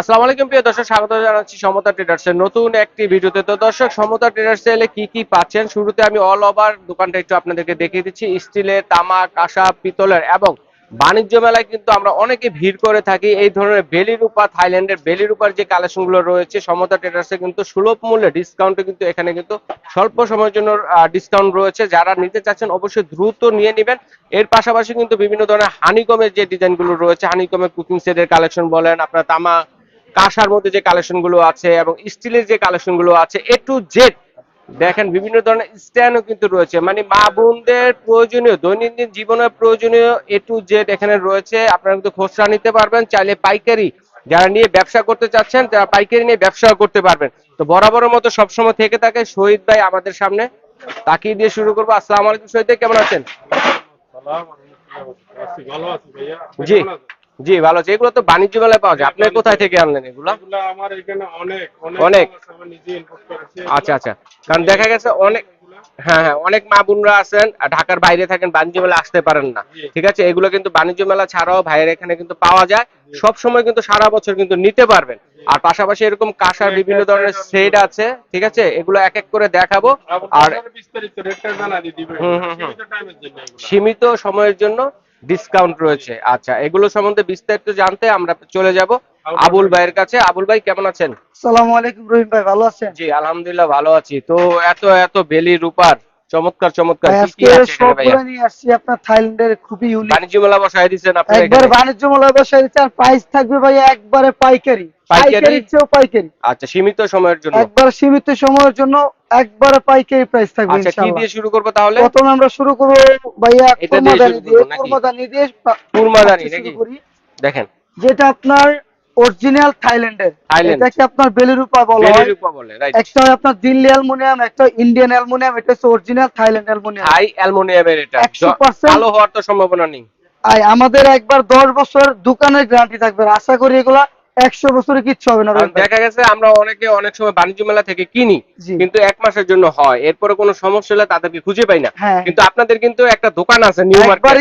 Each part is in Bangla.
আসসালামু প্রিয় দর্শক, স্বাগত জানাচ্ছি সমতা ট্রেডার্স এর নতুন একটি ভিডিওতে। তো দর্শক, সমতা ট্রেডার্স এলে কি কি পাচ্ছেন? শুরুতে আমি অল ওভার দোকানটা একটু আপনাদেরকে দেখিয়ে দিচ্ছি। স্টিলের কাঁসা, পিতলের এবং বাণিজ্য মেলায় কিন্তু আমরা অনেকে ভিড় করে থাকি। এই ধরনের থাইল্যান্ডের যে কালেকশনগুলো রয়েছে, সমতা ট্রেডার্সে কিন্তু সুলভ মূল্যে ডিসকাউন্টে কিন্তু এখানে কিন্তু স্বল্প সময়ের জন্য ডিসকাউন্ট রয়েছে। যারা নিতে চাচ্ছেন অবশ্যই দ্রুত নিয়ে নেবেন। এর পাশাপাশি কিন্তু বিভিন্ন ধরনের হানিকমের যে ডিজাইনগুলো রয়েছে হানিকমের কুকিং সেটের কালেকশন বলেন, আপনার তামা কাঁসার মধ্যে যে কালেকশনগুলো আছে এবং স্টিলের যে কালেকশনগুলো আছে এ টু জেড দেখেন বিভিন্ন ধরনের স্ট্যান্ডও কিন্তু রয়েছে। মানে মা বোনদের প্রয়োজনীয় দৈনন্দিন জীবনের প্রয়োজনীয় এ টু জেড এখানে রয়েছে। আপনারা কিন্তু খুচরা নিতে পারবেন চাইলে পাইকারি যারা নিয়ে ব্যবসা করতে চাচ্ছেন তারা পাইকারি নিয়ে ব্যবসা করতে পারবেন। তো বরাবরের মতো সবসময় থেকে থাকে। শহীদ ভাই আমাদের সামনে তাকিয়ে দিয়ে শুরু করব। আসসালাম আলাইকুম শহীদ ভাই কেমন আছেন? জি। কেমন আছেন? জি ভালো আছে। এগুলো তো বাণিজ্য মেলায় পাওয়া যায়। আপনি কোথায় থেকে আনলেন এগুলা? আমার এখানে অনেক অনেক? আচ্ছা আচ্ছা। কারণ দেখা গেছে অনেক হ্যাঁ হ্যাঁ অনেক মা বোনরা আছেন ঢাকার বাইরে থাকেন বাণিজ্য মেলা আসতে পারেন না। ঠিক আছে? এগুলো কিন্তু বাণিজ্য মেলা ছাড়াও ভাইয়ের এখানে কিন্তু পাওয়া যায়। সব সময় কিন্তু সারা বছর কিন্তু নিতে পারবেন। আর পাশাপাশি এরকম কাঁসার বিভিন্ন ধরনের সেট আছে। ঠিক আছে? এগুলো এক এক করে দেখাবো। আর। সীমিত সময়ের জন্য। ডিসকাউন্ট রয়েছে। আচ্ছা এগুলো সম্বন্ধে বিস্তারিত জানতে আমরা চলে যাব আবুল ভাইয়ের কাছে। আবুল ভাই কেমন আছেন? সালামু আলাইকুম রহিম ভাই ভালো আছেন? জি আলহামদুলিল্লাহ ভালো আছি। তো এত এত বেলি রূপার চমৎকার চমৎকার কি কি আছে সবগুলো নিয়ে আসছি আপনার থাইল্যান্ডের খুবই ইউনিক বাণিজ্য মেলা বসায় দিচ্ছেন আপনি একবার বাণিজ্য মেলা বসাই দিচ্ছে আর প্রাইস থাকবে ভাই একবারে পাইকারি। পাইকারি? চেয়েও পাইকারি। আচ্ছা সীমিত সময়ের জন্য। একবার সীমিত সময়ের জন্য একবারে পাইকারি প্রাইস থাকবে আচ্ছা কি দিয়ে শুরু করব তাহলে? প্রথমে আমরা শুরু করব ভাইয়া এটা কুরমাদানি দিয়ে? কুরমাদানি দিয়ে কুরমাদানি নাকি? দেখেন। যেটা আপনার অরিজিনাল থাইল্যান্ডের। থাইল্যান্ড। এটাকে আপনার বেলিরূপা বলা বেলি হয়? রূপা বলে রাইট একটা আপনার দিল্লি অ্যালুমিনিয়াম একটা ইন্ডিয়ান অ্যালুমিনিয়াম এটা হচ্ছে অরিজিনাল থাইল্যান্ড অ্যালুমিনিয়াম। হাই অ্যালুমিনিয়ামের এটা। 100% ভালো হওয়ার তো সম্ভাবনা নেই। আমাদের একবার দশ বছর দোকানের গ্যারান্টি থাকবে। আশা করি এগুলা একশো বছরে কিচ্ছু হবে না। দেখা গেছে আমরা অনেকে অনেক সময় বাণিজ্য মেলা থেকে কিনি কিন্তু এক মাসের জন্য হয়। এরপরে কোনো সমস্যা হলে তাদেরকে খুঁজে পাই না। হ্যাঁ। কিন্তু আপনাদের কিন্তু একটা দোকান আছে নিউ মার্কেট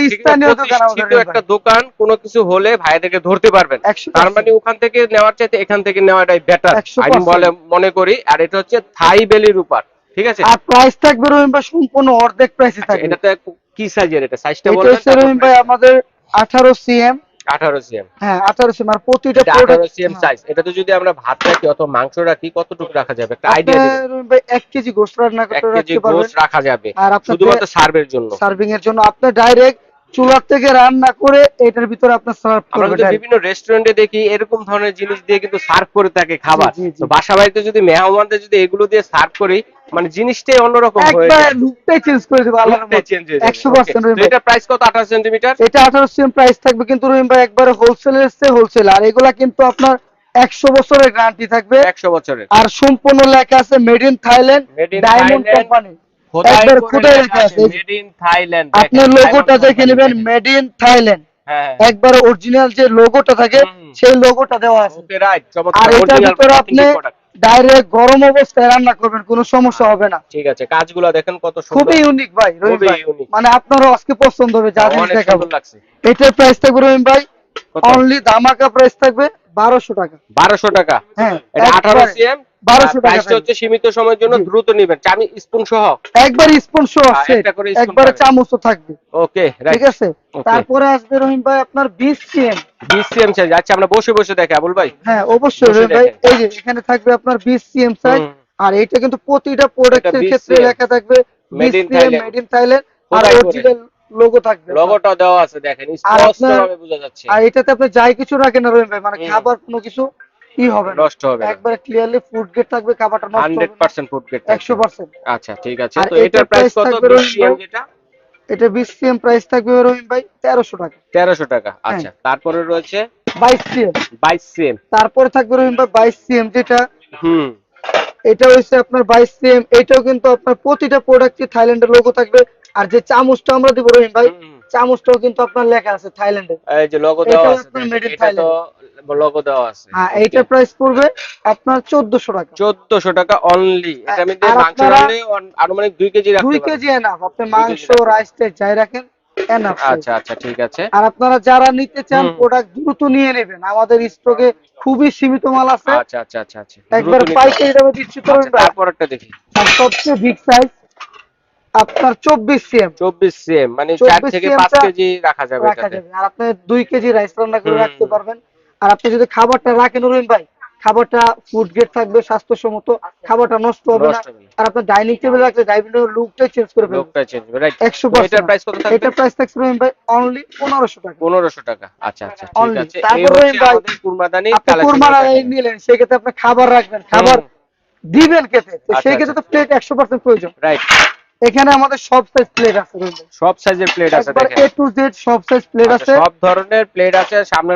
একটা দোকান কোনো কিছু হলে ভাইদেরকে ধরতে পারবেন। 100% তার মানে ওখান থেকে নেওয়ার চাইতে এখান থেকে নেওয়াটাই বেটার আমি বলে মনে করি আর এটা হচ্ছে থাই বেলির উপর ঠিক আছে? আর প্রাইস থাকবে রহিম ভাই সম্পূর্ণ অর্ধেক প্রাইসে আচ্ছা, থাকবে। এটাতে কি সাইজের এটা? সাইজটা এটা রহিম ভাই আমাদের আঠারো সিএম 18 সিএম। হ্যাঁ সিএম আর প্রতিটা এটা product- 18 সিএম সাইজ এটাতে যদি আমরা ভাত রাখি অথবা মাংস রাখি কতটুকু রাখা যাবে? একটা আইডিয়া দিবেন। ভাই এক কেজি রাখা যাবে। আপনার শুধুমাত্র সার্ভের জন্য। সার্ভিং এর জন্য। আপনি ডাইরেক্ট চুলার থেকে রান্না করে এটার ভিতরে আপনার সার্ভ আমরা করবে কিন্তু বিভিন্ন রেস্টুরেন্টে দেখি এরকম ধরনের জিনিস দিয়ে কিন্তু সার্ভ করে থাকে খাবার। তো বাসা বাড়িতে যদি মেহমানদের যদি এগুলো দিয়ে সার্ভ করি মানে জিনিসটাই অন্যরকম হয়ে একবার যায়। লুকটাই চেঞ্জ করে দেবে আল্লাহর change হয়ে যাবে। 100% Okay, রহিম তো ভাই। এটার প্রাইস কত? 18 সেন্টিমিটার এটা আঠারো সিএম প্রাইস থাকবে কিন্তু রহিম ভাই একবারে হোলসেলের চেয়ে হোলসেল আর এগুলা কিন্তু আপনার একশো বছরের গ্যারান্টি থাকবে। 100 বছরের। আর সম্পূর্ণ লেখা আছে made in Thailand diamond company একবার করে লেখা আছে, লোগোটা দেখে নেবেন মেড ইন থাইল্যান্ড হ্যাঁ একবার অরিজিনাল যে লোগোটা থাকে সেই লোগোটা দেওয়া আছে। আর এটার ভিতরে আপনি ডাইরেক্ট গরম অবস্থায় রান্না করবেন কোনো সমস্যা হবে না। ঠিক আছে কাজগুলো দেখেন কত সুন্দর। খুবই ইউনিক ভাই রহিম ভাই। মানে আপনারও আজকে পছন্দ হবে যা জিনিস দেখাবো। লাগছে। এটার প্রাইস থাকবে রহিম ভাই অনলি ধামাকা প্রাইস থাকবে বারোশো টাকা। 1200 টাকা। হ্যাঁ এটা 18 সিএম 1200 টাকা প্রাইসটা হচ্ছে সীমিত সময়ের জন্য দ্রুত নেবেন। চামি স্পুন সহ? একবার স্পুন সহ হ্যাঁ, সেট একটা করে spoon একবারে পাবেন। চামচও থাকবে। ওকে ঠিক আছে? তারপরে আসবে রহিম ভাই আপনার বিশ সিএম 20 সিএম সাইজ আচ্ছা আমরা বসে বসে দেখি আবুল ভাই। হ্যাঁ অবশ্যই রহিম ভাই। এই যে এখানে থাকবে আপনার বিশ সিএম সাইজ আর এটা কিন্তু প্রতিটা প্রোডাক্টের ক্ষেত্রে লেখা থাকবে Made বিশ in CM made in Thailand R original logo থাকবে। লোগোটা দেওয়া আছে দেখেন। আর স্পষ্ট আপনার- ভাবে বোঝা যাচ্ছে। আর এটাতে আপনি যাই কিছু রাখেন রহিম ভাই মানে খাবার কোনো কিছু কি হবে নষ্ট হবে একবারে ক্লিয়ারলি ফুড গ্রেড থাকবে খাবারটা নষ্ট হবে 100% ফুড গ্রেড একশো পার্সেন্ট আচ্ছা ঠিক আছে। তো এটার প্রাইস কত? থাকবে 20 রহিম সিএম ভাই? যেটা? এটা বিশ সিএম প্রাইস থাকবে রহিম ভাই তেরোশো টাকা। 1300 টাকা। আচ্ছা হ্যাঁ। তারপরে রয়েছে? বাইশ সিএম। 22 সিএম। তারপরে থাকবে রহিম ভাই বাইশ সিএম যেটা। হুম। এটা হচ্ছে আপনার বাইশ সিএম। এটাও কিন্তু আপনার প্রতিটা প্রোডাক্টে থাইল্যান্ডের লোগো থাকবে। আর যে চামচটা আমরা দিব রহিম ভাই। চামচটাও কিন্তু আপনার লেখা আছে থাইল্যান্ডে এই যে লোগো দেওয়া আছে আপনার দেখেন, made in এটা তো লোগো দেওয়া আছে। হ্যাঁ এইটার প্রাইস পড়বে আপনার চোদ্দশো টাকা। 1400 টাকা অনলি এটা আমি আর মাংস অন- আনুমানিক 2 কেজি রাখতে দুই পারবেন। কেজি এনাফ আপনি মাংস রাখতে রাইস টাইস যাই রাখেন এনাফ আচ্ছা আচ্ছা ঠিক আছে। আর আপনারা যারা নিতে চান প্রোডাক্ট দ্রুত নিয়ে নেবেন। আমাদের স্টকে খুবই সীমিত মাল আছে। আচ্ছা আচ্ছা আচ্ছা আচ্ছা। একবার পাইকারি দামে দিচ্ছি। তরুণ আচ্ছা, ভাই দেখি। সবচেয়ে বিগ সাইজ আপনার চব্বিশ সিএম। চব্বিশ সিএম মানে 24 চার থেকে পাঁচ কেজি রাখা যাবে রাখা যাবে। আর আপনি দুই কেজি রাইস রান্না করে রাখতে পারবেন। আর আপনি যদি খাবারটা রাখেন রহিম ভাই খাবারটা ফুড গ্রেড থাকবে স্বাস্থ্যসম্মত খাবারটা নষ্ট হবে না। হবে। আর আপনার ডাইনিং টেবিল রাখলে ডাইনিং টেবিল লুকটাই চেঞ্জ করে ফেলবে। লোকটা চেঞ্জ রাইট একশো এটার প্রাইস কত থাকবে? এটা প্রাইস থাকছে রহিম ভাই অনলি পনেরোশো টাকা। পনেরোশো টাকা। আচ্ছা আচ্ছা ঠিক। আছে। তারপরে হচ্ছে ভাই, কুরমাদানি আপনি কোরবান নিলেন সেক্ষেত্রে আপনি খাবার রাখবেন। খাবার দিবেন খেতে। তো আচ্ছা, সেই ক্ষেত্রে আচ্ছা। তো প্লেট একশো পার্সেন্ট প্রয়োজন। রাইট এখানে আমাদের সব সাইজ প্লেট আছে সব সাইজের প্লেট আছে দেখেন। এ টু জেড সব সাইজ প্লেট আচ্ছা, আছে। সব ধরনের প্লেট আছে। সামনে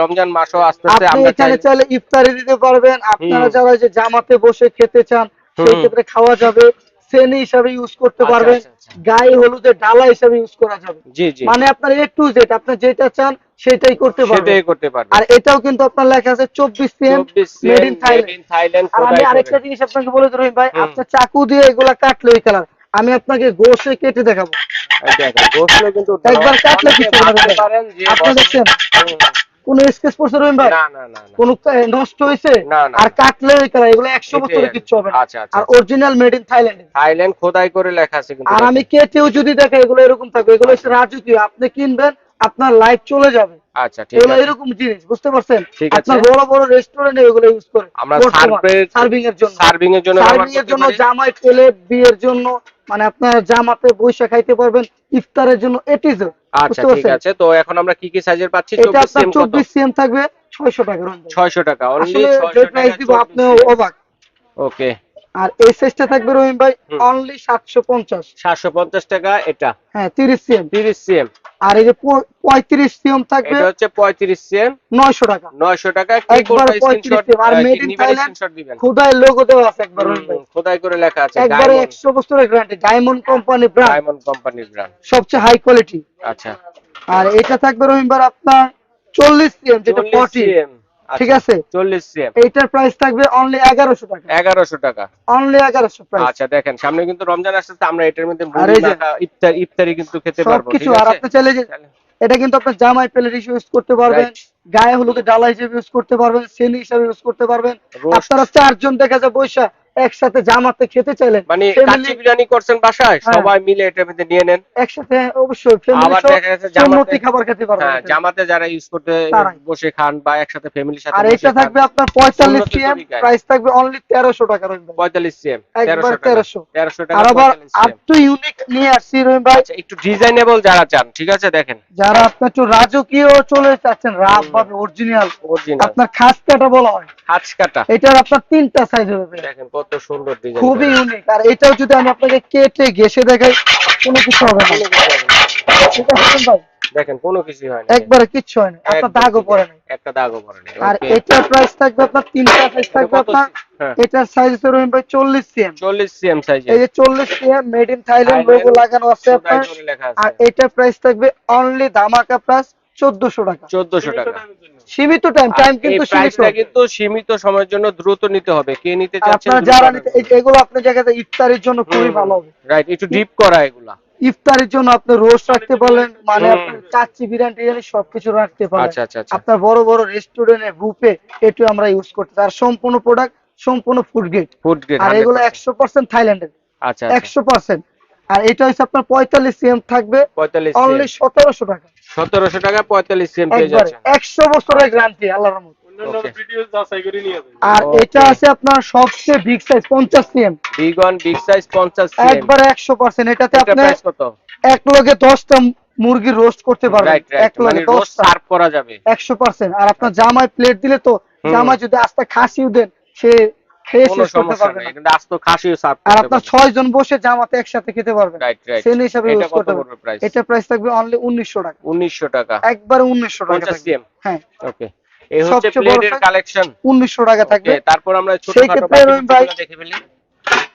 রমজান মাসও আসতেছে আপনি আমরা এখানে চাইলে ইফতারি দিতে পারবেন। আপনারা যারা যে জামাতে বসে খেতে চান সেই ক্ষেত্রে খাওয়া যাবে। শ্রেণি হিসাবে ইউজ করতে আচ্ছা, পারবেন। আচ্ছা। গায়ে হলুদের ডালা হিসাবে ইউজ করা যাবে। জি জি। মানে আপনার এ টু জেড আপনি যেটা চান সেটাই করতে পারবেন। সেটাই করতে পারবে আর এটাও কিন্তু আপনার লেখা আছে চব্বিশ সিএম 24 মেড ইন থাইল্যান্ড আর আমি আরেকটা জিনিস আপনাকে বলে দিই ভাই হুম। আপনার চাকু দিয়ে এগুলা কাটলে ওই কালার আমি আপনাকে গোসে কেটে দেখাবো। এই গোসলে কিন্তু একবার কাটলে কিছু হবে না। ভাবতে পারেন আপনি দেখছেন? হুম, স্কেচ পড়ছে রহিম ভাই? না না না না। কোন নষ্ট হয়েছে? আর কাটলে এগুলো একশো বছরে কিচ্ছু হবে না। আচ্ছা, আচ্ছা, আর আচ্ছা। Original made in Thailand Thailand খোদাই করে লেখা আছে আর আমি কেটেও যদি দেখে এগুলো এরকম থাকবে। এগুলো রাজকীয়। আপনি কিনবেন আপনার লাইফ চলে যাবে। আচ্ছা ঠিক আছে। এরকম জিনিস বুঝতে পারছেন? আপনার বড় বড় রেস্টুরেন্টে এগুলো ইউজ করে। আমরা সার্ভিং এর জন্য। সার্ভিং এর জন্য সার্ভিং এর জন্য জামাই পেলে বিয়ের জন্য মানে আপনার জামাতে বৈশা খাইতে পারবেন ইফতারের জন্য এটিজ আচ্ছা ঠিক আছে। তো এখন আমরা কি কি সাইজের পাচ্ছি? এটা 24 আপনার সেম কত? চব্বিশ সিএম থাকবে ছয়শো টাকা 600 টাকা। অনলি আসলে যে 600 প্রাইস দিব আপনি অবাক। ওকে আর এই সাইজটা থাকবে রহিম ভাই অনলি সাতশো পঞ্চাশ। 750 টাকা এটা? হ্যাঁ তিরিশ সিএম 30 সিএম আর এই যে পঁয়ত্রিশ সিএম থাকবে এটা হচ্ছে 35 সিএম। নয়শো টাকা। 900 টাকা কি একবার কোনটা 35 স্ক্রিনশট আর মেড ইন থাইল্যান্ড খোদাই লোগো দেওয়া আছে একবার খোদাই করে লেখা আছে একবারে একশো বছরের guarantee diamond company brand diamond কোম্পানির ব্র্যান্ড সবচেয়ে হাই কোয়ালিটি আচ্ছা। আর এটা থাকবে রহিম ভাই আপনার চল্লিশ সিএম যেটা 40 ফর্টি সিএম। ঠিক আছে? 40 সিএম। এইটার প্রাইস থাকবে অনলি এগারোশো টাকা। 1100 টাকা। অনলি এগারোশো প্রাইস আচ্ছা দেখেন সামনে কিন্তু রমজান আসতে আমরা এটার মধ্যে আর ইফতার ইফতারি কিন্তু খেতে পারব ঠিক আর আছে? আপনি চলে যে এটা কিন্তু আপনার জামাই প্লেট হিসেবে ইউজ করতে পারবেন গায়ে হলুদে ডালা হিসেবে ইউজ করতে পারবেন সেনি হিসেবে ইউজ করতে পারবেন. আপনারা চারজন দেখা যায় বৈশা একসাথে জামাতে খেতে চাইলেন মানে কাচ্চি বিরিয়ানি করছেন বাসায় হ্যাঁ। সবাই মিলে এটা মধ্যে নিয়ে নেন। একসাথে অবশ্যই আবার দেখা যাচ্ছে জামাতে- খাবার খেতে পারবেন হ্যাঁ জামাতে যারা ইউজ করতে বসে খান বা একসাথে ফ্যামিলির সাথে আর এটা থাকবে আপনার পঁয়তাল্লিশ সুন্নতি সিএম প্রাইস থাকবে অনলি তেরোশো টাকা রহিম 45 সিএম 1300 টাকা। 1300 1300 টাকা আর আবার 45 আর তো ইউনিক নিয়ে আসছি রহিম ভাই। আচ্ছা একটু ডিজাইনেবল যারা চান ঠিক আছে দেখেন। যারা আপনার একটু রাজকীয় চলে যাচ্ছেন রাব ভাবে অরিজিনাল অরিজিনাল আপনার খাস কাটা বলা হয়। হাঁচ কাটা। এটার আপনার তিনটা সাইজ হবে। দেখেন কত সুন্দর ডিজাইন খুবই ইউনিক আর এটাও যদি আমি আপনাকে কেটে ঘেসে দেখাই কোনো কিছু হবে না। ঠিক আছে ভাই। দেখেন কোনো কিছু হয় না একবারে কিচ্ছু হয় না আপনার একদম দাগও পড়ে না একটা দাগও পড়ে না আর এটার প্রাইস থাকবে আপনার সাইজ থাকবে আপনার। হ্যাঁ। এটার সাইজ হচ্ছে রহিম ভাই চল্লিশ সিএম 40 সিএম সাইজে এই যে চল্লিশ CM made in Thailand logo লাগানো আছে আপনার। আর আছে। এটার প্রাইস থাকবে অনলি ধামাকা প্রাইস চোদ্দশো টাকা। 1400 টাকা। সীমিত টাইম টাইম কিন্তু সীমিত। কিন্তু সীমিত সময়ের জন্য দ্রুত নিতে হবে। কে নিতে চাচ্ছেন আপনারা যারা নিতে এগুলো আপনার জায়গাতে ইফতারের জন্য খুবই ভালো হবে। রাইট একটু ডিপ করা এগুলা। ইফতারের জন্য আপনি রোস্ট রাখতে পারলেন মানে বিরিয়ানি টিরিয়ানি সবকিছু রাখতে আচ্ছা আচ্ছা আচ্ছা। আপনার বড় বড় রেস্টুরেন্টে বুফে এটু আমরা ইউজ করতে আর সম্পূর্ণ প্রোডাক্ট সম্পূর্ণ ফুড গ্রেড ফুড গ্রেড আর এগুলো একশো পার্সেন্ট থাইল্যান্ডের। আচ্ছা একশো পার্সেন্ট আর এটা হচ্ছে আপনার পঁয়তাল্লিশ সিএম থাকবে। 45 অনলি সতেরোশো টাকা। 1700 টাকা 45 সিএম পেয়ে একবারে যাচ্ছে একশো বছরের গ্যারান্টি আল্লাহর রহমত। আর এটা আছে আপনার সবচেয়ে বিগ সাইজ পঞ্চাশ CM big one big size 50 CM একবারে একশো পার্সেন্ট এটাতে এটা আপনি কত? এক লগে দশটা মুরগি রোস্ট করতে পারবেন। এক মানে লগে রোস্ট দশটা। সার্ভ করা যাবে। একশো পার্সেন্ট আর আপনার জামায় প্লেট দিলে তো। জামায় যদি আস্তে খাসিও দেন সে কোনো সমস্যা নেই না। কিন্তু আস্ত খাসিও সার্ভ আর আপনার পারবে জন বসে জামাতে একসাথে খেতে পারবেন রাইট রাইট সেন হিসাবে ইউজ করতে পারবেন প্রাইস এটা প্রাইস থাকবে অনলি উনিশশো টাকা। 1900 টাকা। একবারে উনিশশো টাকা 50 সিএম হ্যাঁ। ওকে এই হচ্ছে প্লেটের কালেকশন উনিশশো টাকা থাকবে। তারপর আমরা ছোটখাটো ক্ষেত্রে বাকি রহিম ভাই- জিনিসগুলো দেখে ফেলি।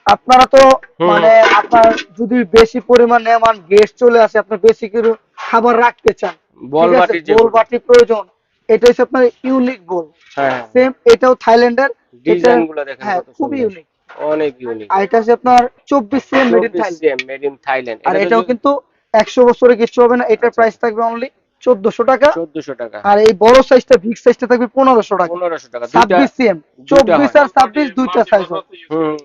আপনারা তো মানে আপনার যদি বেশি পরিমাণ নেমান গেস্ট চলে আসে আপনি বেশি কিছু খাবার রাখতে চান বল ঠিক বাটি যে বোল বাটি প্রয়োজন। এটা হচ্ছে আপনার ইউনিক বোল। হ্যাঁ। সেম এটাও থাইল্যান্ডের। ডিজাইনগুলো দেখেন হ্যাঁ খুবই। ইউনিক অনেক ইউনিক আর এটা হচ্ছে আপনার চব্বিশ সিএম মেড ইন থাইল্যান্ড আর এটাও কিন্তু একশো বছরের কিছু হবে না এটার প্রাইস থাকবে অনলি চোদ্দশো টাকা। চোদ্দশো টাকা। আর এই বড় সাইজটা বিগ সাইজটা থাকবে পনেরোশো টাকা। পনেরোশো টাকা ছাব্বিশ সিএম চব্বিশ আর ছাব্বিশ দুইটা সাইজ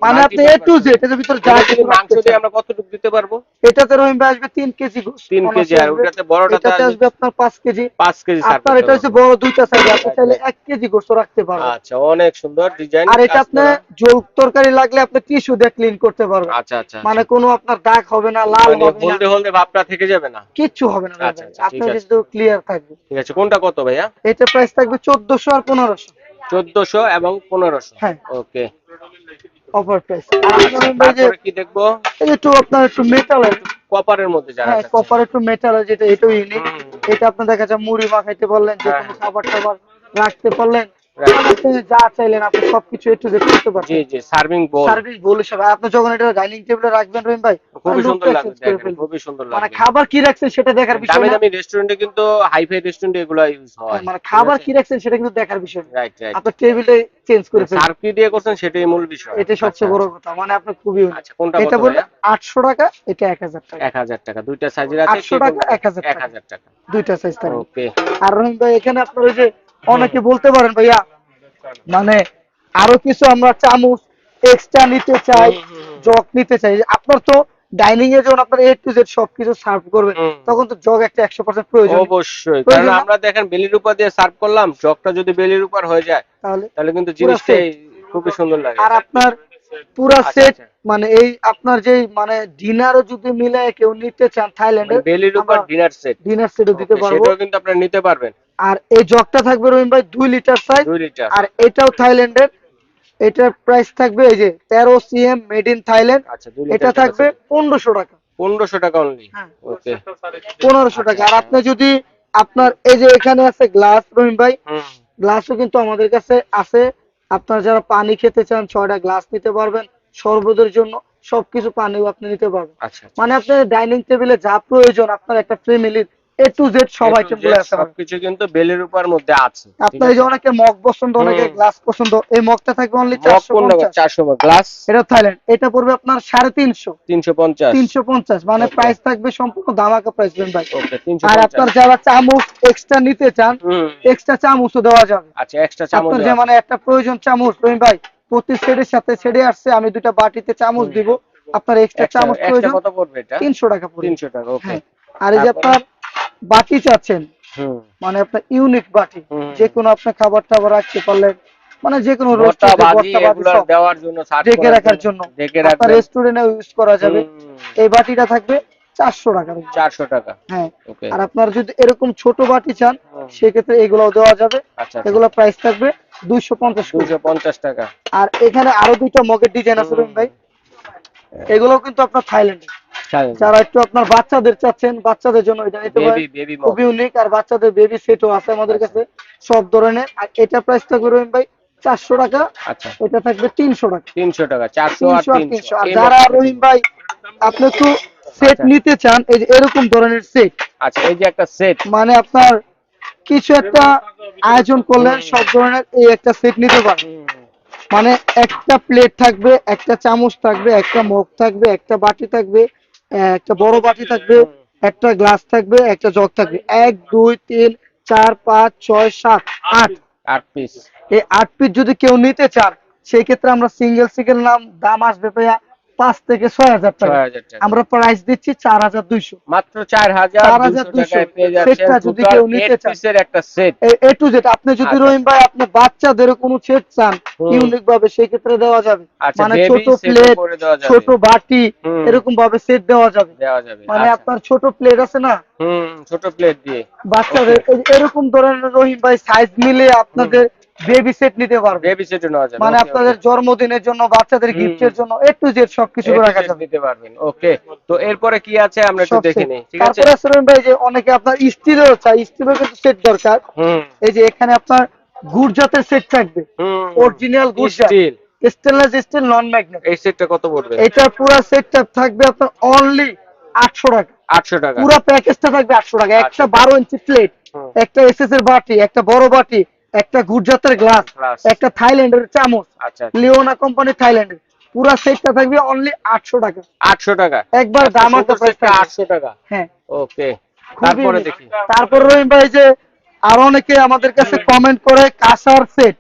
মানে আপনি এ টু জেড এটার ভিতরে যা কিছু মাংস দিয়ে আমরা কতটুকু দিতে পারব? এটাতে রহিম ভাই আসবে তিন কেজি তিন কেজি আর ওটাতে বড়টাতে আসবে আসবে আপনার পাঁচ কেজি। পাঁচ কেজি আপনার এটা হচ্ছে বড় দুইটা সাইজ আপনি চাইলে এক কেজি গোস্ত রাখতে পারবেন। আচ্ছা অনেক সুন্দর ডিজাইন আর এটা আপনি জল তরকারি লাগলে আপনি টিস্যু দিয়ে ক্লিন করতে পারবেন। আচ্ছা আচ্ছা মানে কোনো আপনার দাগ হবে না লাল মানে হবে না। হলদে হলদে ভাবটা থেকে যাবে না? কিচ্ছু হবে না আচ্ছা, আচ্ছা, ক্লিয়ার থাকবে। ঠিক আছে কোনটা কত ভাইয়া? এটা প্রাইস থাকবে 1400 আর 1500 1400 এবং 1500 হ্যাঁ। ওকে অফার প্রাইস আর কি দেখব? একটু আপনার একটু মেটাল কপারের মধ্যে যারা হ্যাঁ। কপার একটু মেটাল যেটা এটাও ইউনিক এটা আপনি দেখা যায় মুড়ি মাখাইতে পারলেন যে কোনো হ্যাঁ। খাবার টাবার রাখতে পারলেন। Right. আপনি যা চাইলেন আপনি সবকিছু একটু যে করতে পারবেন। জি সার্ভিং বোল। সার্ভিস বল হিসাবে। আপনি যখন এটা ডাইনিং টেবিলে রাখবেন রহিম ভাই খুবই সুন্দর লাগবে দেখেন, খুবই সুন্দর মানে খাবার কি রাখছেন সেটা দেখার বিষয় দামি দামি রেস্টুরেন্টে কিন্তু হাইফাই রেস্টুরেন্টে এগুলো ইউজ হয়। মানে খাবার কি রাখছেন সেটা কিন্তু দেখার বিষয় রাইট রাইট আপনার টেবিলে চেঞ্জ করে ফেলবেন সার্ভ কি দিয়ে করছেন সেটাই মূল বিষয়। এটা সবচেয়ে বড় কথা মানে আপনার খুবই আচ্ছা কোনটা এটা বললে আটশো টাকা এটা এক হাজার টাকা। এক হাজার টাকা দুইটা সাইজের আছে 800 টাকা, 1000 এক টাকা। হাজার টাকা। দুইটা সাইজ ওকে আর রহিম ভাই এখানে আপনার ওই যে অনেকে বলতে পারেন ভাইয়া মানে আরও কিছু আমরা চামচ এক্সট্রা নিতে চাই। জগ নিতে চাই। আপনার তো ডাইনিং এ যখন আপনার এ টু জেড সবকিছু সার্ভ করবে। তখন তো জগ একটা একশো পার্সেন্ট প্রয়োজন। অবশ্যই কারণ আমরা দেখেন বেলির উপর দিয়ে সার্ভ করলাম জগটা যদি বেলির উপর হয়ে যায় তাহলে তাহলে কিন্তু জিনিসটাই খুবই সুন্দর লাগে। আর আপনার পুরা আচ্ছা, সেট আচ্ছা। মানে এই আপনার যে মানে ডিনারও যদি মিলে কেউ নিতে চান থাইল্যান্ডের বেলির উপর ডিনার সেট ডিনার সেটও দিতে পারব। সেটাও কিন্তু আপনারা নিতে পারবেন। আর এই জগটা থাকবে রহিম ভাই দুই লিটার সাইজ দুই লিটার আর এটাও থাইল্যান্ডের এটার প্রাইস থাকবে এই যে তেরো সিএম মেড ইন থাইল্যান্ড আচ্ছা এটা থাকবে পনেরোশো টাকা। পনেরোশো টাকা অনলি হ্যাঁ। ওকে পনেরোশো টাকা। আর আপনি যদি আপনার এই যে এখানে আছে গ্লাস রহিম ভাই হুম। গ্লাসও কিন্তু আমাদের কাছে আছে। আপনার যারা পানি খেতে চান ছয়টা গ্লাস নিতে পারবেন শরবতের জন্য সবকিছু পানিও আপনি নিতে পারবেন আচ্ছা আচ্ছা। মানে আপনার ডাইনিং টেবিলে যা প্রয়োজন আপনার একটা ফ্যামিলির এ টু জেড সব আছে সবকিছু কিন্তু বেলির উপর মধ্যে আছে। আপনার যে অনেকের মগ পছন্দ অনেকের হুম। গ্লাস পছন্দ এই মগটা থাকবে অনলি মগ চারশো কোনটা পঞ্চাশ। চারশো গ্লাস এটা থাইল্যান্ড এটা পড়বে আপনার সাড়ে তিনশো। তিনশো পঞ্চাশ। তিনশো পঞ্চাশ। মানে প্রাইস থাকবে সম্পূর্ণ দামাকা প্রাইস ভাই। ওকে তিনশো আর আপনার যারা চামচ এক্সট্রা নিতে চান এক্সট্রা চামচও দেওয়া যাবে। আচ্ছা এক্সট্রা চামচ আপনার যে মানে একটা প্রয়োজন চামচ রহিম ভাই প্রতি সেটের সাথে ছেড়ে আসছে আমি দুটা বাটিতে চামচ। দিব। আপনার এক্সট্রা চামচ প্রয়োজন কত পড়বে এটা? তিনশো টাকা পড়বে। তিনশো টাকা ওকে হ্যাঁ। আর এই যে? আপনার বাটি চাচ্ছেন। মানে আপনার ইউনিক বাটি। যে কোনো আপনার খাবার টাবার রাখতে পারলেন মানে যে কোনো দেওয়ার জন্য ঢেকে রাখার জন্য। আপনার রেস্টুরেন্টে ইউজ করা যাবে। এই বাটিটা থাকবে চারশো টাকা চারশো টাকা। হ্যাঁ। আর আপনার যদি এরকম ছোট বাটি চান সেক্ষেত্রে এগুলোও দেওয়া যাবে। আচ্ছা এগুলো প্রাইস থাকবে দুইশো পঞ্চাশ দুশো পঞ্চাশ টাকা। আর এখানে আরও দুইটা মগের ডিজাইন আছে ভাই। এগুলো কিন্তু আপনার থাইল্যান্ডে বেবি যারা একটু আপনার বাচ্চাদের চাচ্ছেন বাচ্চাদের জন্য এটা নিতে পারেন। খুবই ইউনিক আর বাচ্চাদের বেবি সেটও আছে আমাদের কাছে। সব ধরনের। আর এটা প্রাইস থাকবে রহিম ভাই চারশো টাকা। আচ্ছা। এটা থাকবে তিনশো টাকা। তিনশো টাকা চারশো আর তিনশো আর যারা রহিম ভাই আপনি একটু সেট আচ্ছা। নিতে চান এই যে এরকম ধরনের সেট আচ্ছা এই যে একটা সেট মানে আপনার কিছু একটা আয়োজন করলেন হুম। সব ধরনের এই একটা সেট নিতে পারেন মানে একটা প্লেট থাকবে একটা চামচ থাকবে একটা মগ থাকবে একটা বাটি থাকবে। একটা বড় বাটি থাকবে একটা গ্লাস থাকবে একটা জগ থাকবে। এক দুই তিন চার পাঁচ ছয় সাত আট। আট পিস এই আট পিস যদি কেউ নিতে চান সেই ক্ষেত্রে আমরা সিঙ্গেল সিঙ্গেল নাম দাম আসবে ভাইয়া পাঁচ থেকে ছয় হাজার টাকা। আমরা প্রাইস দিচ্ছি চার হাজার দুইশো। মাত্র চার হাজার চার হাজার দুইশো। সেটটা যদি কেউ নিতে চান। একটা সেট এ টু জেড আপনি যদি আচ্ছা। রহিম ভাই আপনি বাচ্চাদের কোনো সেট চান ইউনিক ভাবে সেই ক্ষেত্রে দেওয়া যাবে। আচ্ছা মানে ছোট প্লেট করে দেওয়া যাবে। ছোট বাটি এরকম ভাবে সেট দেওয়া যাবে। দেওয়া যাবে মানে আচ্ছা। আপনার ছোট প্লেট আছে না? হুম ছোট প্লেট দিয়ে। বাচ্চাদের এরকম ধরনের রহিম ভাই সাইজ মিলে আপনাদের বেবি সেট নিতে পারবে। বেবি সেট নেওয়া যাবে মানে আপনাদের জন্মদিনের জন্য বাচ্চাদের গিফটের জন্য এ টু জেড সবকিছু রাখা যাবে। নিতে পারবেন ওকে তো এরপরে কি আছে আমরা একটু দেখে। নিই ঠিক আছে? তারপরে আছে ভাই যে অনেকে আপনার স্টিলেরও চাই স্টিলের কিন্তু সেট দরকার। হুম। এই যে এখানে আপনার গুড় জাতের সেট থাকবে। হুম। Original good steel. Stainless steel non magnet এই সেটটা কত পড়বে? এটা পুরো সেটটা থাকবে আপনার অনলি আটশো টাকা। আটশো টাকা। পুরো প্যাকেজটা থাকবে আটশো টাকা। একটা আচ্ছা। বারো ইঞ্চি প্লেট একটা এসএস এর বাটি একটা বড় বাটি একটা গুজরাতের গ্লাস। একটা থাইল্যান্ডের চামচ আচ্ছা লিওনা কোম্পানি থাইল্যান্ডের। পুরো সেটটা থাকবে অনলি আটশো টাকা। আটশো টাকা? একবার দাম প্রাইস আটশো টাকা। হ্যাঁ। ওকে তারপরে দেখি। তারপর রহিম ভাই যে আর অনেকে আমাদের কাছে কমেন্ট করে কাঁসার সেট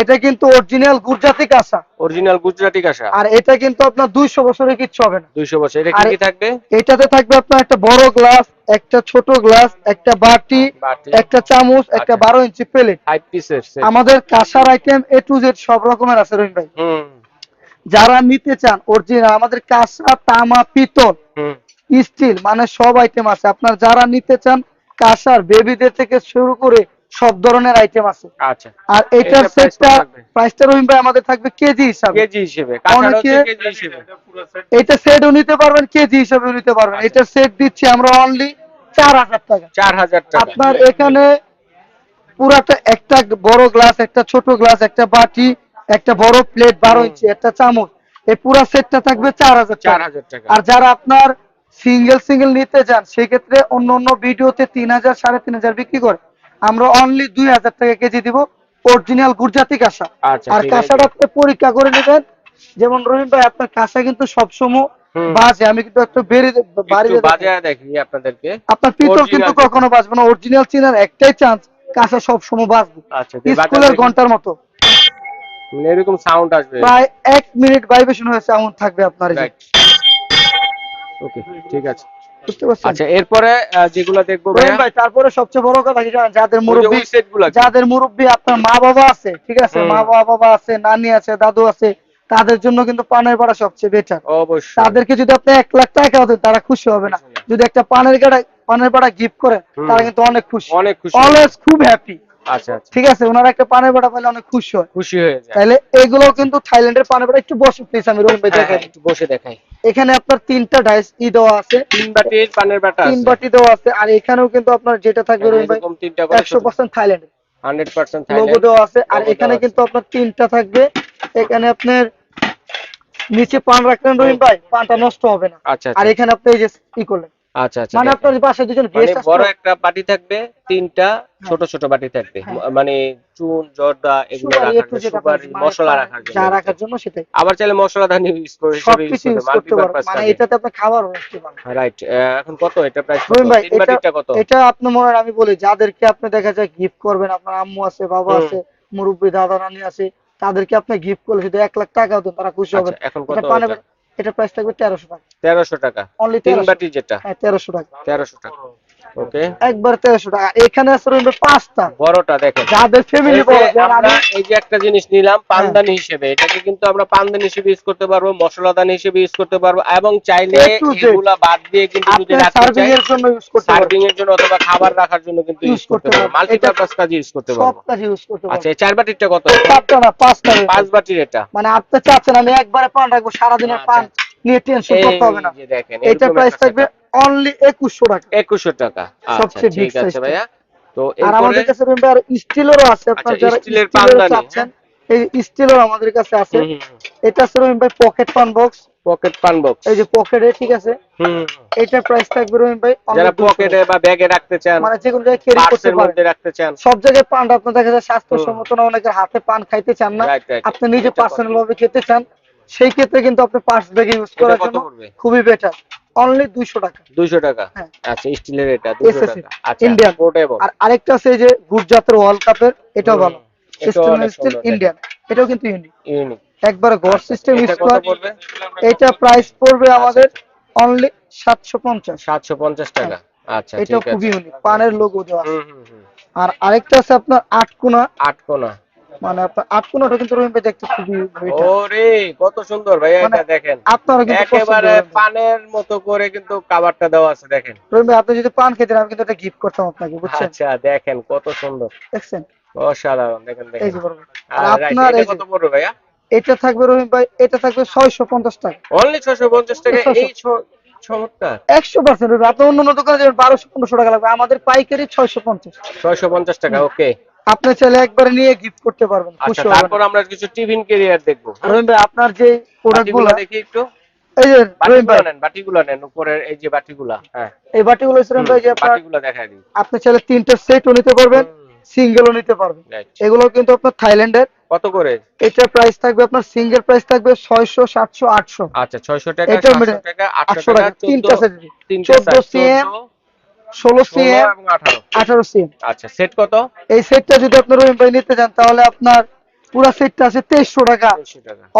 এটা কিন্তু অরিজিনাল গুজরাটি কাঁসা। অরিজিনাল গুজরাটি কাঁসা। আর এটা কিন্তু আপনার দুইশো বছরের কিচ্ছু হবে না। দুইশো বছর। এটা কি কি থাকবে? এটাতে থাকবে আপনার একটা বড় গ্লাস একটা ছোট গ্লাস একটা বাটি একটা চামচ একটা আচ্ছা। বারো ইঞ্চি প্লেট ফাইভ পিসের আমাদের কাঁসার আইটেম এ টু জেড সব রকমের আছে রহিম ভাই। হুম। যারা নিতে চান অরিজিনাল আমাদের কাঁসা তামা পিতল হুম। স্টিল মানে সব আইটেম আছে। আপনার যারা নিতে চান কাঁসার বেবিদের থেকে শুরু করে সব ধরনের আইটেম আছে। আচ্ছা। আর এটার সেটটা প্রাইসটা রহিম ভাই আমাদের থাকবে কেজি হিসাবে। কেজি হিসেবে। অনেকে- এটা সেটও নিতে পারবেন কেজি হিসাবেও নিতে পারবেন। আচ্ছা। এটা সেট দিচ্ছি আমরা অনলি চার হাজার টাকা। চার হাজার টাকা। আপনার এখানে পুরাটা একটা বড় গ্লাস একটা ছোট গ্লাস একটা বাটি একটা বড় প্লেট বারো। ইঞ্চি একটা চামচ। এই পুরা সেটটা থাকবে চার হাজার চার হাজার টাকা। আর যারা আপনার সিঙ্গেল সিঙ্গেল নিতে চান সেক্ষেত্রে অন্য অন্য ভিডিওতে তিন হাজার সাড়ে তিন হাজার বিক্রি করে আমরা অনলি দুই হাজার টাকা কেজি দিব অরিজিনাল গুজরাটি কাঁসা। আচ্ছা আর কাঁসাটা আপনি পরীক্ষা করে নেবেন। যেমন রহিম ভাই আপনার কাঁসা কিন্তু সবসময় বাজে আমি কিন্তু একটু বেড়ে বাড়ি দেখি আপনাদেরকে। আপনার পিতল কিন্তু কখনো বাজবে না অরিজিনাল চিনার একটাই চান্স কাঁসা সবসময় বাজবে। আচ্ছা স্কুলের ঘণ্টার মতো। মানে এরকম সাউন্ড আসবে। প্রায় এক মিনিট ভাইব্রেশন হয়েছে এমন থাকবে আপনার ওকে ঠিক আছে। বুঝতে পারছেন? আচ্ছা এরপরে যেগুলো দেখব ভাই তারপরে সবচেয়ে বড় কথা যাদের মুরব্বী? যাদের মুরব্বী আপনার মা বাবা আছে ঠিক আছে? মা বাবা আছে নানি আছে দাদু আছে তাদের জন্য কিন্তু পানের পাড়া সবচেয়ে বেটার অবশ্যই। তাদেরকে যদি আপনি এক লাখ টাকা দেন তারা খুশি হবে না। যদি একটা পানের গাড়া পানের পাড়া গিফট করে তারা কিন্তু অনেক খুশি। অনেক খুশি অলওয়েজ খুব হ্যাপি আচ্ছা আচ্ছা। ঠিক আছে? ওনারা একটা পানের পাড়া পেলে অনেক খুশি হয়। খুশি হয়ে যায়। তাহলে এগুলো কিন্তু থাইল্যান্ডের পানের পাড়া একটু বসে প্লিজ আমি রহিম ভাই হ্যাঁ, দেখাই। হ্যাঁ, একটু বসে দেখাই। এখানে আপনার তিনটা ডাইস ই দেওয়া আছে। তিন বাটির পানের বাটা তিন বাটি দেওয়া আছে। আর এখানেও কিন্তু আপনার যেটা থাকবে রহিম ভাই এরকম তিনটা করে একশো percent Thailand hundred percent logo দেওয়া আছে। আর এখানে কিন্তু আপনার তিনটা থাকবে। এখানে আপনার নিচে পান রাখলেন রহিম ভাই পানটা নষ্ট হবে না। আচ্ছা আর এখানে আপনি এই যে ই করলেন। আচ্ছা আচ্ছা মানে আপনার বাসায় দুজন গেস্ট বড় একটা বাটি থাকবে তিনটা ছোট ছোট বাটি থাকবে। মানে চুন জর্দা এগুলো রাখার জন্য সুপারি মশলা রাখার জন্য যা রাখার জন্য সেটাই। আবার চাইলে মশলা ধান ইউজ করে সবকিছু ইউজ করতে পারবেন মানে এটাতে আপনি খাবার রাখতে পারবেন রাইট এখন কত? এটা প্রাইস কত? তিন বাটিটা কত? এটা আপনি মনে আমি বলি যাদেরকে আপনি দেখা যায় গিফট করবেন আপনার আম্মু আছে বাবা আছে মুরব্বী দাদা নানি আছে তাদেরকে আপনি গিফট করলে এক লাখ টাকা দেন তারা খুশি হবে। আচ্ছা এখন কত এটা প্রাইস থাকবে তেরোশো টাকা। তেরোশো টাকা। অনলি তিন বাটি যেটা। হ্যাঁ তেরোশো টাকা। তেরোশো টাকা। ওকে একবার তেরোশো টাকা। এখানে আছে রইবে পাঁচটা। বড়টা দেখেন। যাদের ফ্যামিলি বড় আমি এই যে একটা জিনিস নিলাম পানদানি হিসেবে। এটাকে কিন্তু আমরা পানদানি হিসেবে ইউজ করতে পারব মশলাদানি হিসেবে ইউজ করতে পারব এবং চাইলে A to Z। এগুলা বাদ দিয়ে কিন্তু যদি রাখতে চাই এর জন্য ইউজ করতে সার্ভিং এর জন্য অথবা খাবার রাখার জন্য কিন্তু ইউজ করতে করতে পারব। পারব। মাল্টিপারপাস কাজে ইউজ করতে সব কাজে ইউজ করতে আচ্ছা চার বাটিরটা কত? চারটা না পাঁচটা পাঁচ বাটির এটা? মানে আপনি চাচ্ছেন আমি একবারে পান রাখব সারাদিনের আচ্ছা, পান নিয়ে টেনশন করতে হবে না। এটা প্রাইস থাকবে অনলি টাকা। টাকা। আচ্ছা ঠিক আছে ভাইয়া। তো আর আমাদের কাছে স্টিলেরও আছে আপনার আচ্ছা, যারা স্টিলের চাচ্ছেন এই স্টিলের আমাদের কাছে আছে। এটা আছে রহিম ভাই পকেট পান বক্স পকেট পান বক্স এই যে পকেটে ঠিক আছে? হুম এটার প্রাইস থাকবে রহিম ভাই যারা পকেটে বা ব্যাগে রাখতে চান মানে যে কোনো জায়গায় ক্যারি করতে রাখতে চান। সব জায়গায় পানটা আপনার দেখা যায় স্বাস্থ্যসম্মত না অনেকের হাতে পান খাইতে চান না। আপনি নিজে পার্সোনাল ভাবে খেতে চান সেই ক্ষেত্রে কিন্তু আপনি পার্স ব্যাগে ইউজ করার জন্য খুবই বেটার অনলি দুইশো টাকা। দুইশো টাকা? হ্যাঁ। আচ্ছা স্টিলের এটা দুইশো SSC, টাকা। আচ্ছা Indian। পোর্টেবল আর আরেকটা আছে যে ওয়ার্ল্ড কাপের এটাও ভালো। অনেক স্টিল ইন্ডিয়ান এটাও কিন্তু ইউনিক ইউনিক একবারে গড় সিস্টেম স্কোয়ার পড়বে? এটা প্রাইস পড়বে আমাদের অনলি সাতশো পঞ্চাশ। সাতশো পঞ্চাশ টাকা। আচ্ছা ঠিক এটাও খুবই ইউনিক পানের লোগো দেওয়া আর আরেকটা আছে আপনার আটকোনা আট কোনা। মানে আপনার আটকোনাটা কিন্তু রহিম ভাই দেখতে খুবই ওরে কত সুন্দর ভাইয়া মানে এটা দেখেন। আপনারও কিন্তু একেবারে পানের মতো করে কিন্তু কাভারটা দেওয়া আছে দেখেন। রহিম ভাই আপনি যদি পান খেতেন আমি কিন্তু এটা গিফট করতাম আপনাকে বুঝছেন? আচ্ছা দেখেন কত সুন্দর। দেখছেন? অসাধারণ দেখেন এই যে বড় আর আপনার এই কত ভাইয়া? এটা থাকবে রহিম ভাই এটা থাকবে ছয়শো পঞ্চাশ টাকা। অনলি ছশো পঞ্চাশ টাকা 650 এই চমৎকার একশো পার্সেন্ট আপনি অন্য অন্য দোকানে যাবেন বারোশো পনেরোশো টাকা লাগবে। আমাদের পাইকারি ছয়শো পঞ্চাশ। ছয়শো পঞ্চাশ টাকা ওকে। আপনি চাইলে একবারে নিয়ে গিফট করতে পারবেন আচ্ছা খুশি হবেন তারপর আমরা কিছু টিফিন ক্যারিয়ার দেখব। রহিম ভাই আপনার যে প্রোডাক্টগুলো দেখি একটু। এই যে রহিম ভাই। নেন বাটিগুলো নেন উপরের এই যে বাটিগুলা হ্যাঁ। এই বাটিগুলো রহিম ভাই যে আপনার বাটিগুলো দেখাই দিই। আপনি চাইলে তিনটে সেটও নিতে পারবেন সিঙ্গেলও নিতে পারবেন। এগুলো কিন্তু আপনার থাইল্যান্ডের। কত করে? এটার প্রাইস থাকবে আপনার সিঙ্গেল প্রাইস থাকবে ছয়শো সাতশো আটশো। আচ্ছা ছয়শো টাকা এটা সাতশো মিলে- টাকা আটশো আটশো টাকা টাকা তিনটা সেট তিনটা চোদ্দ size, সিএম চোদ্দ, ষোলো ষোলো সিএম আঠারো। আঠারো সিএম আচ্ছা সেট কত? এই সেটটা যদি আপনি রহিম নিতে চান তাহলে আপনার পুরো সেটটা আছে তেইশশো টাকা।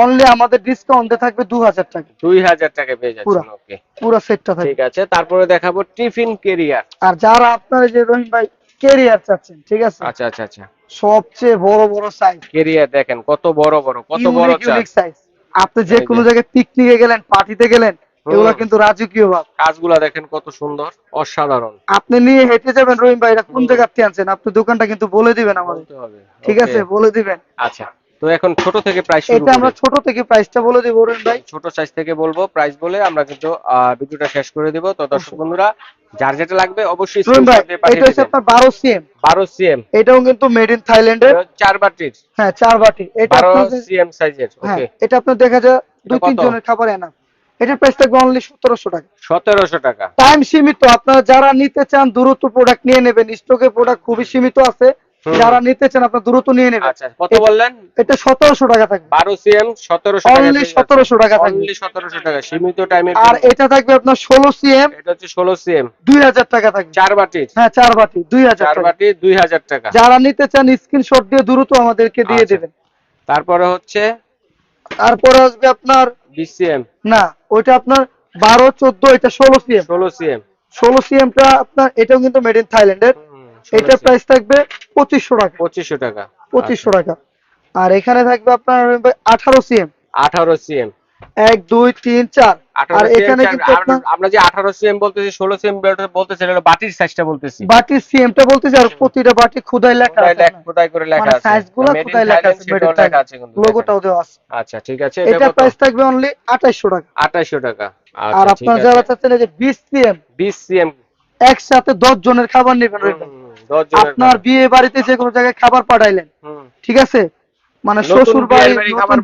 অনলি আমাদের ডিসকাউন্টে থাকবে দু হাজার টাকা। দুই হাজার টাকা পেয়ে যাচ্ছেন ওকে পুরো সেটটা থাকবে। ঠিক আছে তারপরে দেখাবো টিফিন কেরিয়ার আর যারা আপনার যে রহিম ভাই কেরিয়ার চাচ্ছেন ঠিক আছে? আচ্ছা আচ্ছা আচ্ছা। সবচেয়ে বড় বড় সাইজ কেরিয়ার দেখেন কত বড় বড় কত বড় সাইজ আপনি যে। কোনো জায়গায় পিকনিকে গেলেন পার্টিতে গেলেন। এগুলো কিন্তু রাজকীয় ভাব। কাজগুলা দেখেন কত সুন্দর অসাধারণ। আপনি নিয়ে হেঁটে যাবেন রহিম ভাই এটা কোন হুম। জায়গাতে আনছেন? আপনি দোকানটা কিন্তু বলে দিবেন আমাদের। ঠিক আছে বলে দিবেন। আচ্ছা তো এখন ছোট থেকে প্রাইস এটা আমরা ছোট থেকে প্রাইসটা বলে দিব রহিম ভাই। ছোট সাইজ থেকে বলব প্রাইস বলে আমরা কিন্তু ভিডিওটা শেষ করে দিব। তো দর্শক বন্ধুরা যার যেটা লাগবে অবশ্যই এটা হচ্ছে আপনার বারো সিএম বারো সিএম এটাও কিন্তু মেড ইন থাইল্যান্ডের চার বাটির। হ্যাঁ বাটি। এটা সিএম সাইজের হ্যাঁ ওকে। এটা আপনার দেখা যায় দুই তিন জনের খাবার এনা এটার প্রাইস থাকবে অনলি সতেরোশো টাকা। সতেরোশো টাকা। টাইম সীমিত আপনারা যারা নিতে চান দ্রুত প্রোডাক্ট নিয়ে নেবেন। স্টকে প্রোডাক্ট খুবই সীমিত আছে। যারা নিতে চান আপনার দ্রুত নিয়ে নেবেন। আচ্ছা কত বললেন? এটা সতেরোশো টাকা থাকবে। বারো সিএম সতেরোশো অনলি সতেরোশো টাকা থাকবে। অনলি সতেরোশো টাকা সীমিত টাইমের আর এটা থাকবে আপনার ষোলো সিএম। এটা হচ্ছে ষোলো সিএম। দুই হাজার টাকা থাকবে। চার বাটি। হ্যাঁ চার বাটি দুই হাজার চার বাটি দুই হাজার টাকা। যারা নিতে চান স্ক্রিনশট দিয়ে দ্রুত আমাদেরকে দিয়ে আচ্ছা। দেবেন। তারপরে হচ্ছে? তারপরে আসবে আপনার বিসিএম না ওইটা আপনার বারো চোদ্দ এটা ষোলো সিএম ষোলো সিএম ষোলো সিএমটা আপনার এটাও কিন্তু মেড ইন থাইল্যান্ডের এটা প্রাইস থাকবে পঁচিশশো টাকা। পঁচিশশো টাকা। পঁচিশশো টাকা। আর এখানে থাকবে আপনার আঠারো সিএম আঠারো সিএম এক দুই তিন চার। আর এখানে কিন্তু আমরা যে আঠারো সিএম বলতেছি ষোলো সিএম বলতেছি এটা বাটির সাইজটা বলতেছি। বাটির সিএমটা বলতেছে আর প্রতিটা বাটি খুদাই লেখা খোদাই আছে খোদাই করে লেখা মানে আছে। খুদাই লেখা আছে লেখা কিন্তু লোগোটাও দেওয়া আছে। আচ্ছা ঠিক আছে এটা প্রাইস থাকবে অনলি টাকা। টাকা। আর আচ্ছা আপনার যারা চাচ্ছেন যে বিশ সিএম বিশ সিএম। একসাথে দশ জনের খাবার নেবেন আপনার বিয়ে বাড়িতে যে কোনো জায়গায় খাবার পাঠাইলেন। ঠিক আছে? মানে শ্বশুর বাড়ি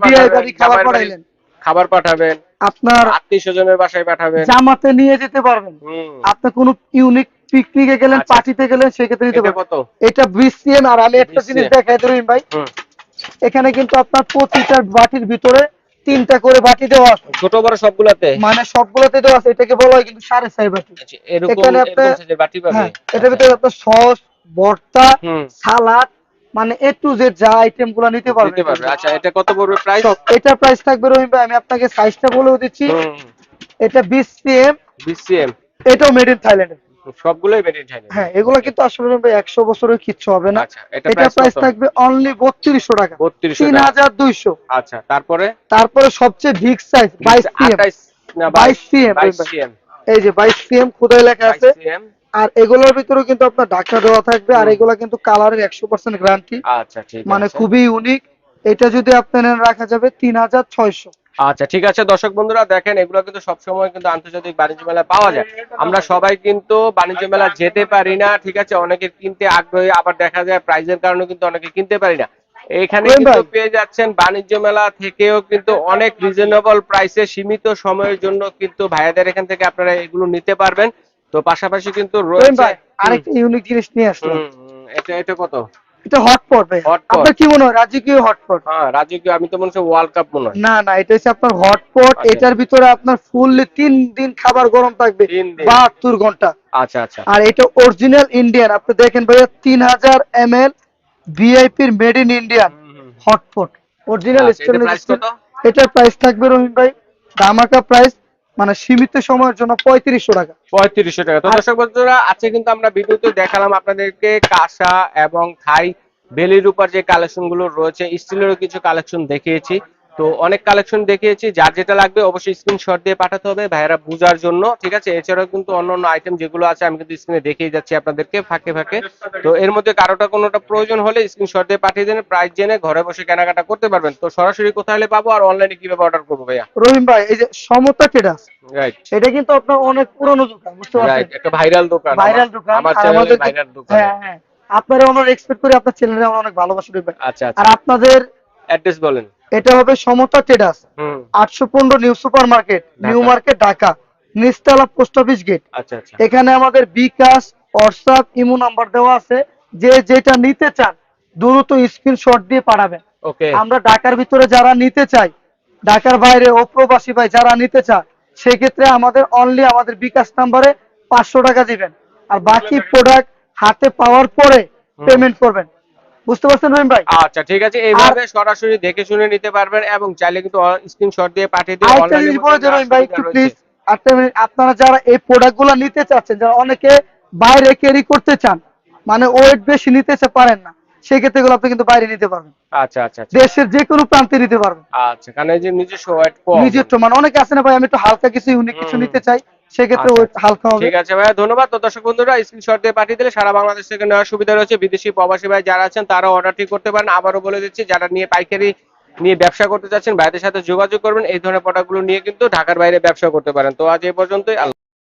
বিয়ে বাড়ি খাবার পাঠাইলেন। খাবার পাঠাবেন আপনার আত্মীয় স্বজনের বাসায় পাঠাবেন। জামাতে নিয়ে যেতে পারবেন। আপনি কোনো ইউনিক পিকনিকে গেলেন আচ্ছা। পার্টিতে গেলেন সেক্ষেত্রে নিতে পারবেন। এটা বিসিএম আর আমি একটা জিনিস দেখাই দিই ভাই। এখানে কিন্তু আপনার প্রতিটা বাটির ভিতরে তিনটা করে বাটি দেওয়া আছে। ছোট বড় সবগুলাতে? মানে সবগুলোতে দেওয়া আছে এটাকে বলা হয় কিন্তু সাড়ে ছয় বাটি। আচ্ছা, এখানে আপনার- বাটি পাবে? হ্যাঁ এটার ভিতরে আপনার সস ভর্তা সালাদ মানে এ টু জেড যা আইটেমগুলো নিতে পারবে। আচ্ছা এটা কত পড়বে প্রাইস এটা প্রাইস থাকবে রহিম ভাই আমি আপনাকে সাইজটা বলেও দিচ্ছি। এটা বিশ সিএম বিসিএম এটাও মেড ইন থাইল্যান্ড সবগুলোই বেরিয়ে যায় হ্যাঁ এগুলো কিন্তু আসলে রহিম ভাই একশো বছরের কিচ্ছু হবে না। আচ্ছা এটা প্রাইস থাকবে অনলি বত্রিশশো টাকা। 3200 তিন টাকা। হাজার দুইশো। আচ্ছা তারপরে? তারপরে সবচেয়ে বিগ সাইজ বাইশ সিএম 28 না 22 CM, 22 সিএম এই যে বাইশ সিএম খুদাই লেখা আছে। 22 সিএম আর এগুলোর ভিতরে কিন্তু আপনার ঢাকা দেওয়া থাকবে আর। এগুলো কিন্তু কালারের একশো পার্সেন্ট গ্যারান্টি আচ্ছা ঠিক মানে খুবই ইউনিক এটা যদি আপনি নেন রাখা যাবে তিন হাজার ছয়শো। আচ্ছা ঠিক আছে দর্শক বন্ধুরা দেখেন এগুলো কিন্তু সবসময় কিন্তু আন্তর্জাতিক বাণিজ্য মেলায় পাওয়া যায়। আমরা সবাই কিন্তু বাণিজ্য মেলা যেতে পারি না ঠিক আছে? অনেকে কিনতে আগ্রহী আবার দেখা যায় প্রাইজের কারণে কিন্তু অনেকে কিনতে পারি না। এখানে কিন্তু পেয়ে যাচ্ছেন বাণিজ্য মেলা থেকেও কিন্তু অনেক রিজনেবল প্রাইসে সীমিত সময়ের জন্য কিন্তু ভাইয়াদের এখান থেকে আপনারা এগুলো নিতে পারবেন। তো পাশাপাশি কিন্তু রয়েছে আরেকটা ইউনিক জিনিস নিয়ে আসলাম এটা এটা কত? এটা হটপট ভাই। আপনার কি মনে হয় রাজকীয় হটপট? হ্যাঁ রাজকীয়। আমি তো মনে হচ্ছে ওয়ার্ল্ড কাপ মনে হয়। না না এটা হচ্ছে আপনার হটপট। আচ্ছা। এটার ভিতরে আপনার ফুললি তিন দিন খাবার গরম থাকবে। বাহাত্তর ঘণ্টা। আচ্ছা আচ্ছা। আর এটা অরিজিনাল ইন্ডিয়ান আপনি দেখেন ভাইয়া তিন হাজার M L ভিআইপির made in Indian. Hotpot. Original এটার প্রাইস থাকবে রহিম ভাই ধামাকা প্রাইস মানে সীমিত সময়ের জন্য পঁয়ত্রিশশো টাকা। পঁয়ত্রিশশো টাকা। তো দর্শক বন্ধুরা আজকে কিন্তু আমরা ভিডিওতে দেখালাম আপনাদেরকে কাঁসা এবং থাই বেলির উপর যে কালেকশনগুলো রয়েছে স্টিলেরও কিছু কালেকশন দেখিয়েছি। তো অনেক কালেকশন দেখিয়েছি যার যেটা লাগবে অবশ্যই স্ক্রিনশট দিয়ে পাঠাতে হবে ভাইয়েরা বুঝার জন্য ঠিক আছে? এছাড়াও কিন্তু অন্য অন্য আইটেম যেগুলো আছে আমি কিন্তু স্ক্রিনে দেখিয়ে যাচ্ছি আপনাদেরকে ফাঁকে ফাঁকে। তো এর মধ্যে কারোটা কোনোটা প্রয়োজন হলে স্ক্রিনশট দিয়ে পাঠিয়ে দেন প্রাইস জেনে ঘরে বসে কেনাকাটা করতে পারবেন। তো সরাসরি কোথায় হলে পাবো আর অনলাইনে কীভাবে অর্ডার করব ভাইয়া? রহিম ভাই এই যে সমতা ট্রেডার্স রাইট এটা কিন্তু আপনার অনেক পুরনো দোকান বুঝতে রাইট পারছেন একটা ভাইরাল দোকান ভাইরাল দোকান আমার চ্যানেলে ভাইরাল দোকান। হ্যাঁ হ্যাঁ। আপনারা আমরা এক্সপেক্ট করি আপনার চ্যানেলে আমরা অনেক ভালোবাসি ভাই আচ্ছা আর আচ্ছা আপনাদের অ্যাড্রেস বলেন। এটা হবে সমতা ট্রেডার্স আটশো পনেরো new super market new market Dhaka. নিস্তালা post office gate আচ্ছা আচ্ছা। এখানে আমাদের বিকাশ হোয়াটসঅ্যাপ ইমো নাম্বার দেওয়া আছে। যে যেটা নিতে চান দ্রুত স্ক্রিনশট দিয়ে পাঠাবেন। ওকে। আমরা ঢাকার ভিতরে যারা নিতে চাই ঢাকার বাইরে অপ্রবাসী ভাই যারা নিতে চায় সেক্ষেত্রে আমাদের অনলি আমাদের বিকাশ নাম্বারে পাঁচশো টাকা দিবেন। আর বাকি প্রোডাক্ট হাতে পাওয়ার পরে পেমেন্ট করবেন। বুঝতে পারছেন রহিম ভাই? আচ্ছা ঠিক আছে। এইভাবে সরাসরি দেখে শুনে নিতে পারবেন এবং চাইলে কিন্তু স্ক্রিনশট দিয়ে পাঠিয়ে আরেকটা অনলাইনে জিনিস বলে দিই রহিম ভাই একটু প্লিজ একটা মিনিট আপনারা যারা এই প্রোডাক্টগুলো নিতে চাচ্ছেন যারা অনেকে বাইরে ক্যারি করতে চান মানে ওয়েট বেশি নিতে পারেন না সেক্ষেত্রে এগুলো আপনি কিন্তু বাইরে নিতে পারবেন। আচ্ছা আচ্ছা আচ্ছা। দেশের যে কোনো প্রান্তে নিতে পারবেন। আচ্ছা কারণ এই যে নিজস্ব ওয়েট তো মানে অনেকে আছে না ভাই আমি একটু হালকা কিছু ইউনিক কিছু নিতে চাই সেক্ষেত্রে আচ্ছা, হালকা হবে। ঠিক আছে ভাইয়া ধন্যবাদ। তো দর্শক বন্ধুরা স্ক্রিনশট দিয়ে পাঠিয়ে দিলে সারা বাংলাদেশ থেকে নেওয়ার সুবিধা রয়েছে। বিদেশি প্রবাসী ভাই যারা আছেন তারাও ঠিক করতে পারেন। আবারও বলে দিচ্ছি যারা নিয়ে পাইকারি নিয়ে ব্যবসা করতে চাচ্ছেন ভাইদের সাথে যোগাযোগ করবেন। এই ধরনের প্রোডাক্টগুলো নিয়ে কিন্তু ঢাকার বাইরে ব্যবসা করতে পারেন। তো আজ এই পর্যন্তই। আল্লাহ